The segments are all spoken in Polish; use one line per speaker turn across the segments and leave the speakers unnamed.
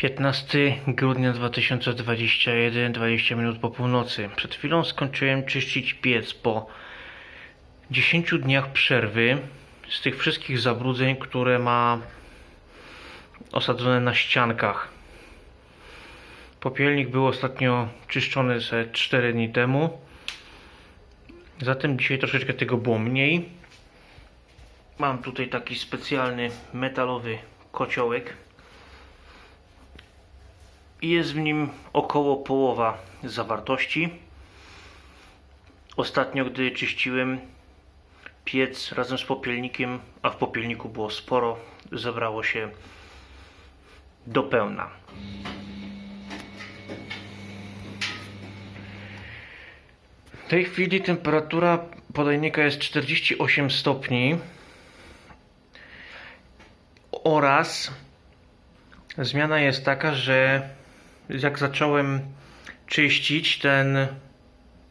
15 grudnia 2021, 20 minut po północy. Przed chwilą skończyłem czyścić piec po 10 dniach przerwy z tych wszystkich zabrudzeń, które ma osadzone na ściankach. Popielnik był ostatnio czyszczony ze 4 dni temu. Zatem dzisiaj troszeczkę tego było mniej. Mam tutaj taki specjalny metalowy kociołek i jest w nim około połowa zawartości. Ostatnio, gdy czyściłem piec razem z popielnikiem, a w popielniku było sporo, zebrało się do pełna. W tej chwili temperatura podajnika jest 48 stopni oraz zmiana jest taka, że jak zacząłem czyścić, ten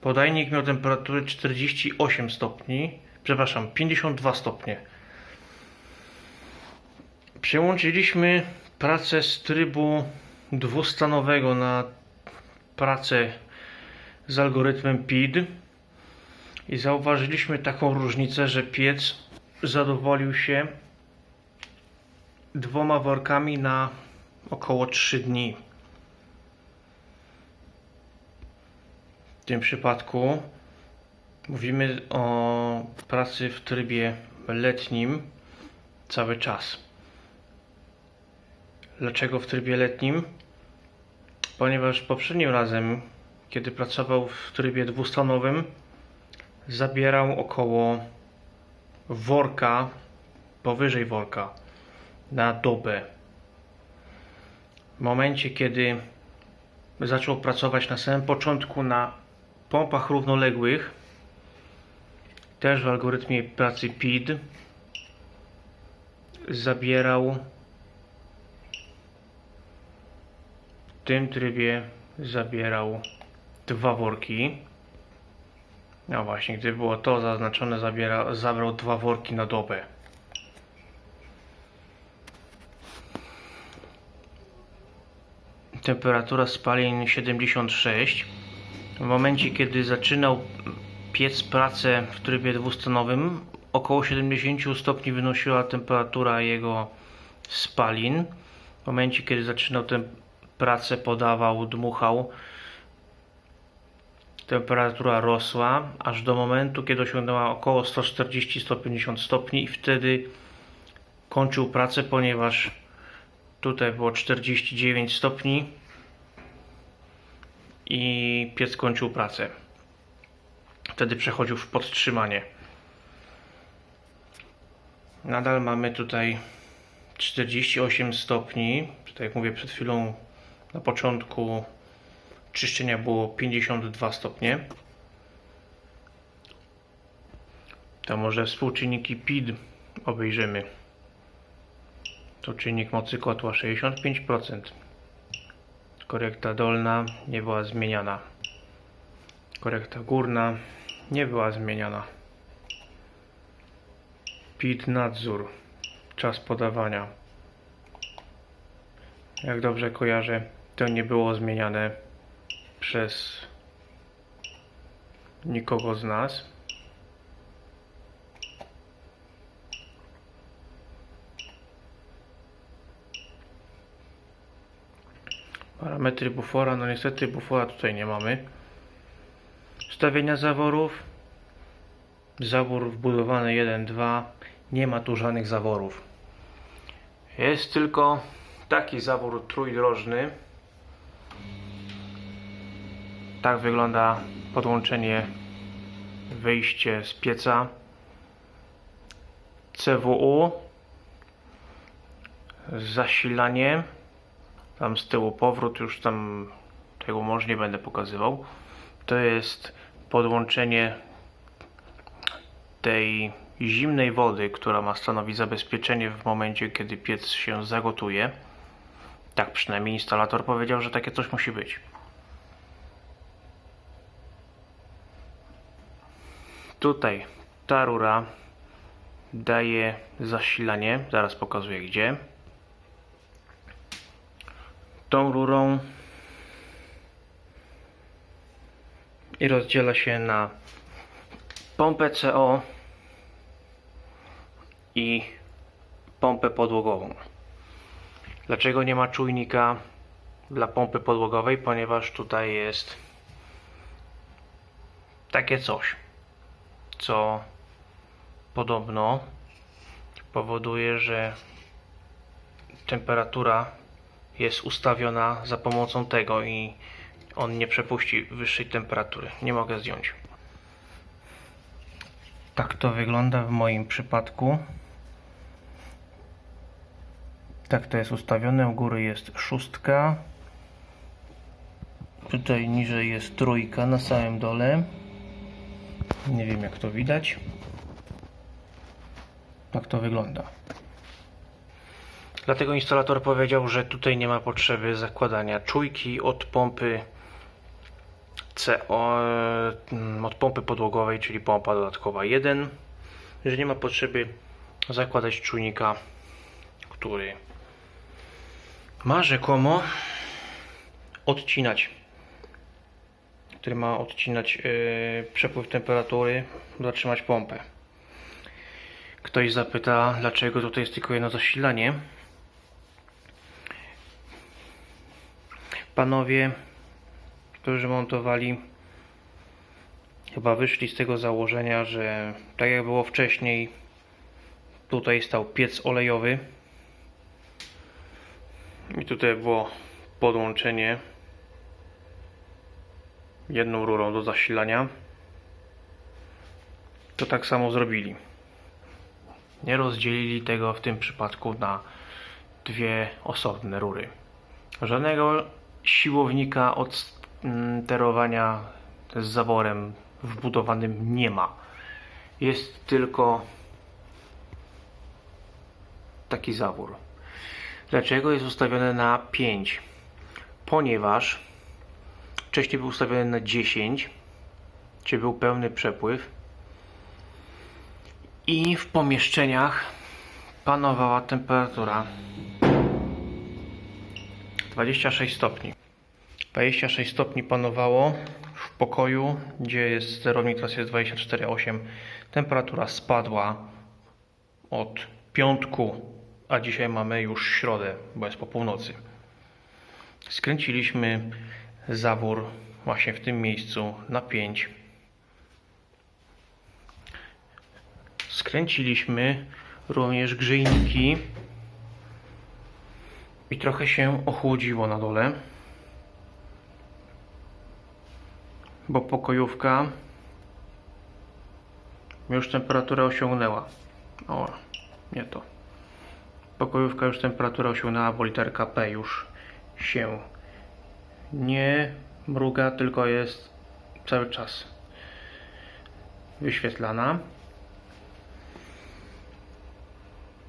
podajnik miał temperaturę 48 stopni, przepraszam, 52 stopnie. Przełączyliśmy pracę z trybu dwustanowego na pracę z algorytmem PID i zauważyliśmy taką różnicę, że piec zadowolił się dwoma workami na około 3 dni. W tym przypadku mówimy o pracy w trybie letnim cały czas. Dlaczego w trybie letnim? Ponieważ poprzednim razem, kiedy pracował w trybie dwustanowym, zabierał około worka, powyżej worka na dobę. W momencie, kiedy zaczął pracować na samym początku na pompach równoległych, też w algorytmie pracy PID, zabierał w tym trybie zabierał dwa worki. No właśnie, gdy było to zaznaczone, zabiera, zabrał dwa worki na dobę. Temperatura spalin 76. W momencie, kiedy zaczynał piec pracę w trybie dwustanowym, około 70 stopni wynosiła temperatura jego spalin. W momencie, kiedy zaczynał tę pracę, podawał, dmuchał, temperatura rosła, aż do momentu, kiedy osiągnęła około 140-150 stopni i wtedy kończył pracę, ponieważ tutaj było 49 stopni i piec kończył pracę. Wtedy przechodził w podtrzymanie. Nadal mamy tutaj 48 stopni. Tak jak mówię przed chwilą, na początku czyszczenia było 52 stopnie. To może współczynniki PID obejrzymy. To czynnik mocy kotła 65%. Korekta dolna nie była zmieniana. Korekta górna nie była zmieniana. PID nadzór. Czas podawania. Jak dobrze kojarzę, to nie było zmieniane przez nikogo z nas. Parametry bufora, no niestety bufora tutaj nie mamy. Ustawienia zaworów. Zawór wbudowany 1-2. Nie ma tu żadnych zaworów. Jest tylko taki zawór trójdrożny. Tak wygląda podłączenie wyjście z pieca. CWU. Zasilanie. Tam z tyłu powrót, już tam tego może nie będę pokazywał. To jest podłączenie tej zimnej wody, która ma stanowić zabezpieczenie w momencie, kiedy piec się zagotuje. Tak przynajmniej instalator powiedział, że takie coś musi być. Tutaj ta rura daje zasilanie, zaraz pokazuję gdzie. Tą rurą i rozdziela się na pompę CO i pompę podłogową. Dlaczego nie ma czujnika dla pompy podłogowej? Ponieważ tutaj jest takie coś, co podobno powoduje, że temperatura jest ustawiona za pomocą tego i on nie przepuści wyższej temperatury. Nie mogę zdjąć. Tak to wygląda w moim przypadku. Tak to jest ustawione. U góry jest szóstka. Tutaj niżej jest trójka na samym dole. Nie wiem jak to widać. Tak to wygląda. Dlatego instalator powiedział, że tutaj nie ma potrzeby zakładania czujki od pompy CO, mm, od pompy podłogowej, czyli pompa dodatkowa 1, że nie ma potrzeby zakładać czujnika, który ma rzekomo odcinać, który ma odcinać yy, przepływ temperatury, zatrzymać pompę. Ktoś zapyta, dlaczego tutaj jest tylko jedno zasilanie. Panowie, którzy montowali, chyba wyszli z tego założenia, że tak jak było wcześniej, tutaj stał piec olejowy i tutaj było podłączenie jedną rurą do zasilania. To tak samo zrobili. Nie rozdzielili tego w tym przypadku na dwie osobne rury. Żadnego siłownika od mm, sterowania z zaworem wbudowanym nie ma. Jest tylko taki zawór. Dlaczego jest ustawiony na 5? Ponieważ wcześniej był ustawiony na 10, czy był pełny przepływ i w pomieszczeniach panowała temperatura 26 stopni. 26 stopni panowało w pokoju, gdzie jest sterownik, teraz jest 24,8. Temperatura spadła od piątku, a dzisiaj mamy już środę, bo jest po północy. Skręciliśmy zawór właśnie w tym miejscu na 5. Skręciliśmy również grzejniki i trochę się ochłodziło na dole. Bo pokojówka już temperaturę osiągnęła. O, nie to. Pokojówka już temperaturę osiągnęła, bo literka P już się nie mruga, tylko jest cały czas wyświetlana. A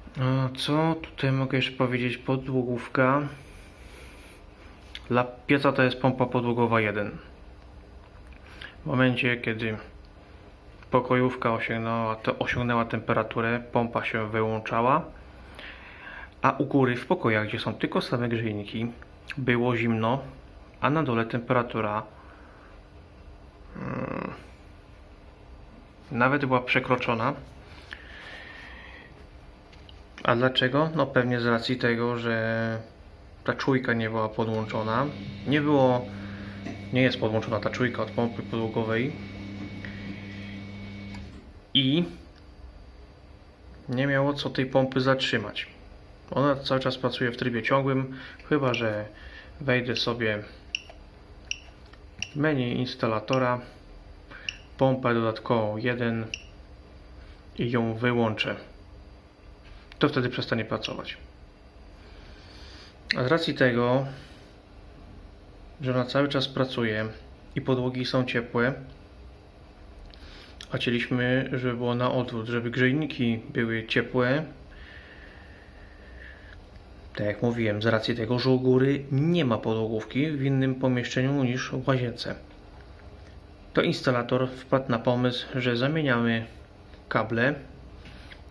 co tutaj mogę jeszcze powiedzieć? Podłogówka. Dla pieca to jest pompa podłogowa 1. W momencie, kiedy pokojówka osiągnęła, osiągnęła temperaturę, pompa się wyłączała, a u góry w pokojach, gdzie są tylko same grzejniki, było zimno, a na dole temperatura hmm, nawet była przekroczona. A dlaczego? No pewnie z racji tego, że ta czujka nie była podłączona. Nie było, nie jest podłączona ta czujka od pompy podłogowej. I nie miało co tej pompy zatrzymać. Ona cały czas pracuje w trybie ciągłym, chyba że wejdę sobie w menu instalatora, pompę dodatkową 1 i ją wyłączę to wtedy przestanie pracować. A z racji tego, że ona cały czas pracuje i podłogi są ciepłe, a chcieliśmy, żeby było na odwrót, żeby grzejniki były ciepłe, tak jak mówiłem, z racji tego, że u góry nie ma podłogówki w innym pomieszczeniu niż w łazience. To instalator wpadł na pomysł, że zamieniamy kable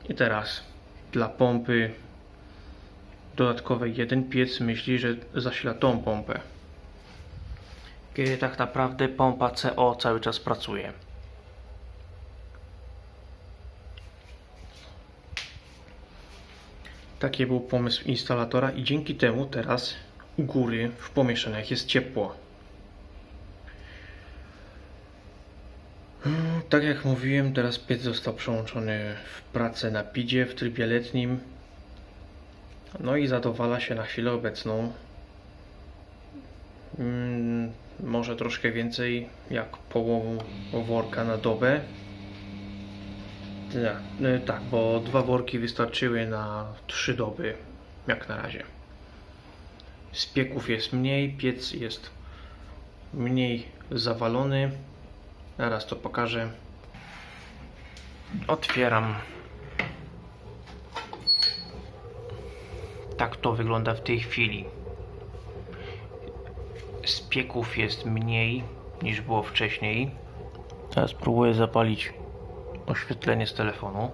i teraz dla pompy dodatkowy jeden piec myśli, że zasila tą pompę. Kiedy tak naprawdę pompa CO cały czas pracuje. Taki był pomysł instalatora i dzięki temu teraz u góry w pomieszczeniach jest ciepło. Tak jak mówiłem, teraz piec został przełączony w pracę na pidzie w trybie letnim. No i zadowala się na chwilę obecną. Mm, może troszkę więcej jak połową worka na dobę. Tak, y, tak, bo dwa worki wystarczyły na trzy doby, jak na razie. Spieków jest mniej, piec jest mniej zawalony. Zaraz to pokażę. Otwieram. Tak to wygląda w tej chwili. Spieków jest mniej niż było wcześniej. Teraz spróbuję zapalić oświetlenie z telefonu.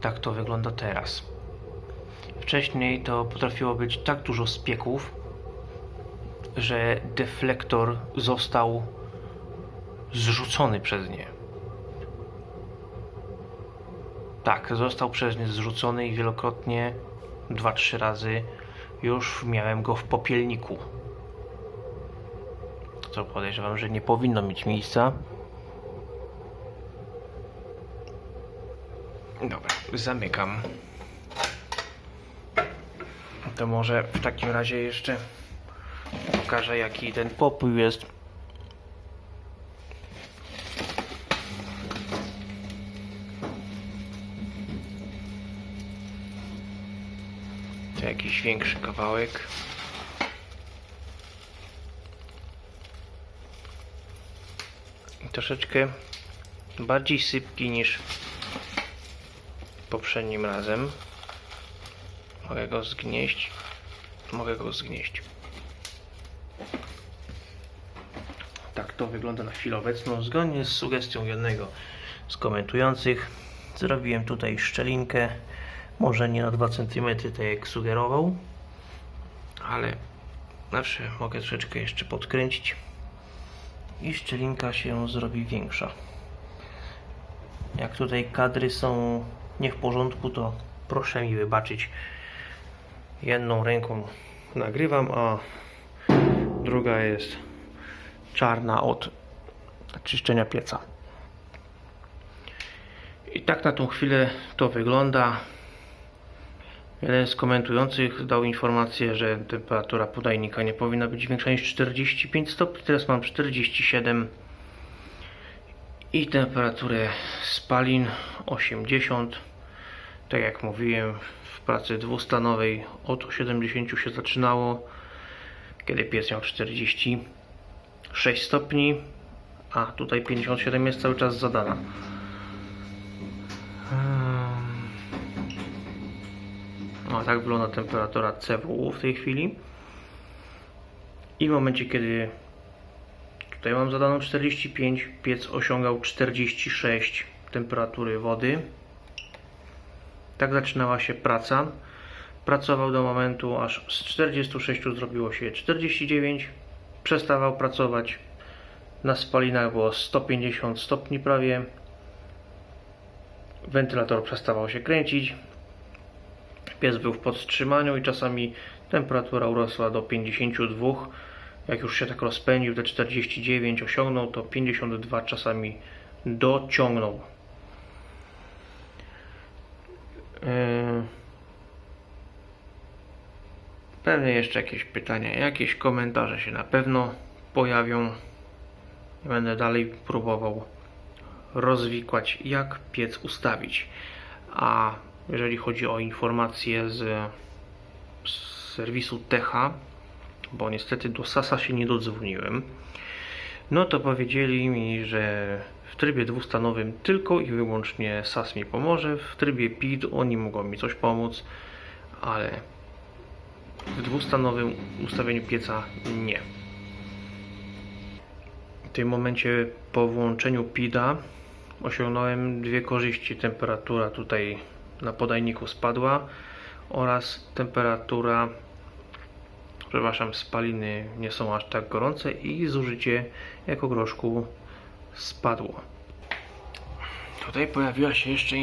Tak to wygląda teraz. Wcześniej to potrafiło być tak dużo spieków, że deflektor został zrzucony przez nie. Tak, został przez nie zrzucony i wielokrotnie, dwa, trzy razy już miałem go w popielniku. Co podejrzewam, że nie powinno mieć miejsca. Dobra, zamykam. To może w takim razie jeszcze pokażę jaki ten popój jest. To jakiś większy kawałek. Troszeczkę bardziej sypki niż poprzednim razem. Mogę go zgnieść. Mogę go zgnieść. Tak to wygląda na chwilę obecną. Zgodnie z sugestią jednego z komentujących zrobiłem tutaj szczelinkę. Może nie na 2 cm, tak jak sugerował, ale zawsze mogę troszeczkę jeszcze podkręcić i szczelinka się zrobi większa. Jak tutaj kadry są nie w porządku, to proszę mi wybaczyć. Jedną ręką nagrywam, a druga jest czarna od czyszczenia pieca. I tak na tą chwilę to wygląda. Z komentujących dał informację, że temperatura podajnika nie powinna być większa niż 45 stopni. Teraz mam 47 i temperaturę spalin 80. Tak jak mówiłem, w pracy dwustanowej od 70 się zaczynało, kiedy piec miał 46 stopni, a tutaj 57 jest cały czas zadana. No, tak wygląda temperatura CWU w tej chwili. I w momencie, kiedy tutaj mam zadaną 45, piec osiągał 46 temperatury wody. Tak zaczynała się praca. Pracował do momentu, aż z 46 zrobiło się 49. Przestawał pracować. Na spalinach było 150 stopni prawie. Wentylator przestawał się kręcić. Pies był w podtrzymaniu i czasami temperatura urosła do 52. Jak już się tak rozpędził, te 49 osiągnął, to 52 czasami dociągnął. Yy. Pewnie jeszcze jakieś pytania, jakieś komentarze się na pewno pojawią. Będę dalej próbował rozwikłać, jak piec ustawić. A jeżeli chodzi o informacje z, z serwisu Techa, bo niestety do Sasa się nie dodzwoniłem, no to powiedzieli mi, że w trybie dwustanowym tylko i wyłącznie SAS mi pomoże, w trybie PID oni mogą mi coś pomóc, ale w dwustanowym ustawieniu pieca nie. W tym momencie po włączeniu PIDa osiągnąłem dwie korzyści. Temperatura tutaj na podajniku spadła oraz temperatura przepraszam, spaliny nie są aż tak gorące i zużycie jako groszku spadło. Tutaj pojawiła się jeszcze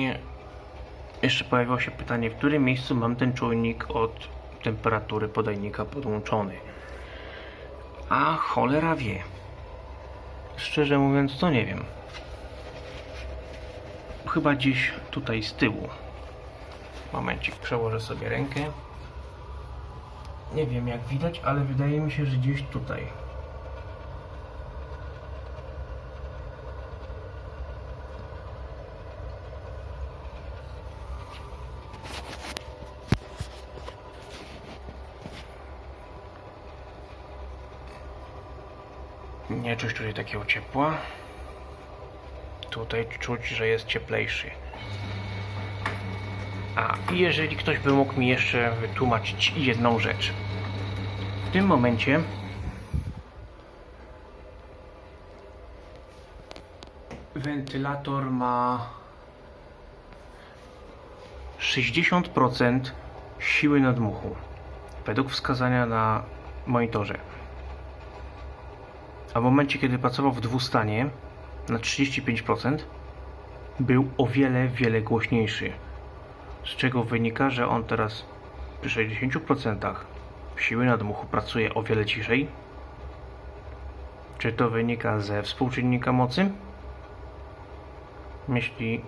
jeszcze pojawiło się pytanie, w którym miejscu mam ten czujnik od temperatury podajnika podłączony. A cholera wie. Szczerze mówiąc, to nie wiem. Chyba gdzieś tutaj z tyłu. Momencik, przełożę sobie rękę. Nie wiem jak widać, ale wydaje mi się, że gdzieś tutaj. Nie czuć tutaj takiego ciepła. Tutaj czuć, że jest cieplejszy. A jeżeli ktoś by mógł mi jeszcze wytłumaczyć jedną rzecz. W tym momencie wentylator ma 60% siły nadmuchu według wskazania na monitorze. A w momencie, kiedy pracował w dwustanie na 35%, był o wiele, wiele głośniejszy. Z czego wynika, że on teraz przy 60% siły nadmuchu pracuje o wiele ciszej? Czy to wynika ze współczynnika mocy? Jeśli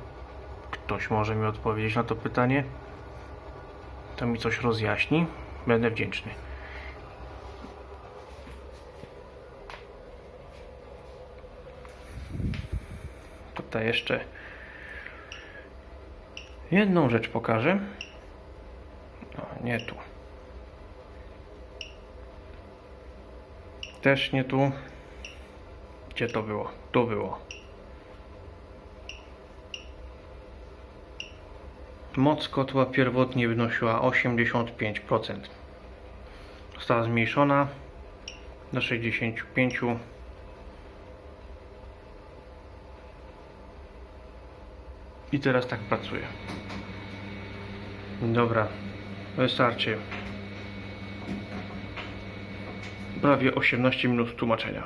ktoś może mi odpowiedzieć na to pytanie, to mi coś rozjaśni, będę wdzięczny. Tutaj jeszcze jedną rzecz pokażę. Nie tu. Też nie tu. Gdzie to było? Tu było. Moc kotła pierwotnie wynosiła 85%. Została zmniejszona do 65%. I teraz tak pracuję. Dobra, wystarczy. Prawie 18 minut tłumaczenia.